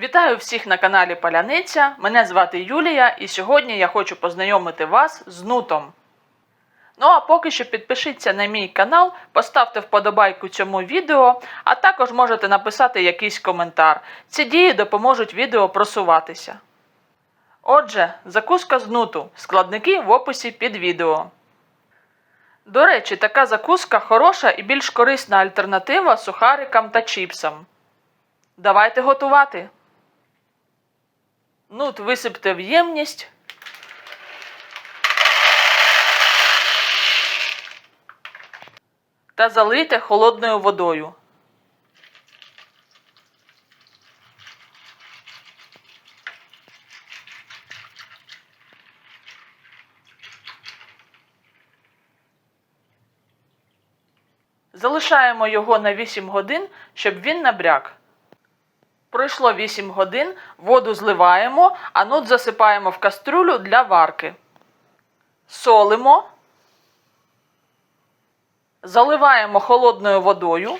Вітаю всіх на каналі Паляниця. Мене звати Юлія, і сьогодні я хочу познайомити вас з нутом. Ну а поки що підпишіться на мій канал, поставте вподобайку цьому відео, а також можете написати якийсь коментар. Ці дії допоможуть відео просуватися. Отже, закуска з нуту. Складники в описі під відео. До речі, така закуска хороша і більш корисна альтернатива сухарикам та чіпсам. Давайте готувати. Нут висипте в ємність. Та залийте холодною водою. Залишаємо його на 8 годин, щоб він набряк. Пройшло 8 годин, воду зливаємо, а нут засипаємо в каструлю для варки. Солимо. Заливаємо холодною водою.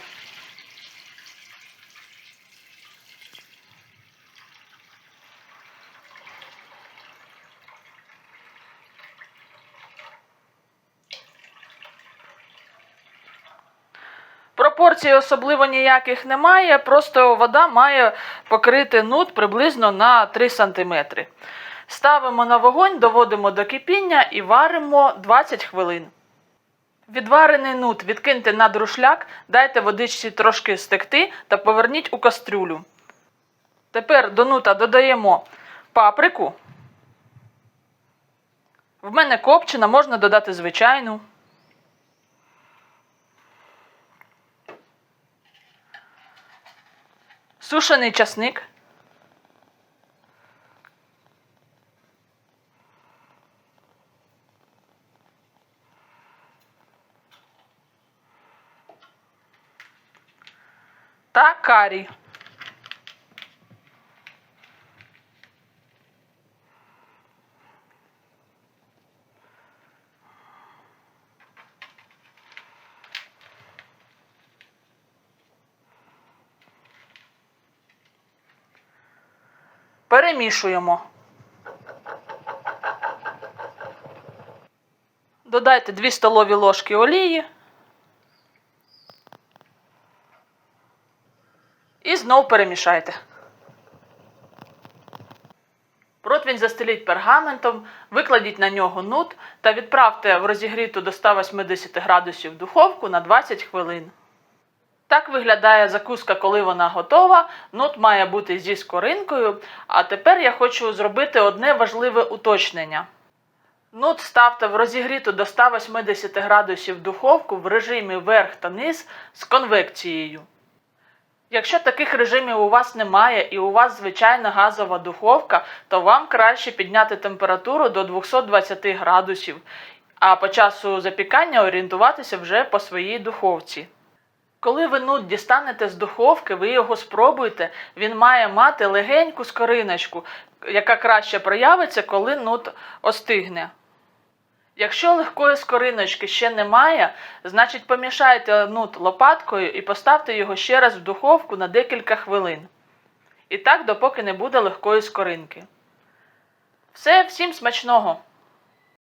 Пропорцій особливо ніяких немає, просто вода має покрити нут приблизно на 3 см. Ставимо на вогонь, доводимо до кипіння і варимо 20 хвилин. Відварений нут відкиньте на друшляк, дайте водичці трошки стекти та поверніть у кастрюлю. Тепер до нута додаємо паприку. В мене копчена, можна додати звичайну. Сушений часник. Та карі. Перемішуємо. Додайте 2 столові ложки олії. І знов перемішайте. Противень застеліть пергаментом, викладіть на нього нут та відправте в розігріту до 180 градусів духовку на 20 хвилин. Так виглядає закуска, коли вона готова. Нут має бути зі скоринкою. А тепер я хочу зробити одне важливе уточнення. Нут ставте в розігріту до 180 градусів духовку в режимі верх та низ з конвекцією. Якщо таких режимів у вас немає і у вас звичайна газова духовка, то вам краще підняти температуру до 220 градусів, а по часу запікання орієнтуватися вже по своїй духовці. Коли ви нут дістанете з духовки, ви його спробуйте, він має мати легеньку скориночку, яка краще проявиться, коли нут остигне. Якщо легкої скориночки ще немає, значить помішайте нут лопаткою і поставте його ще раз в духовку на декілька хвилин. І так, допоки не буде легкої скоринки. Все, всім смачного!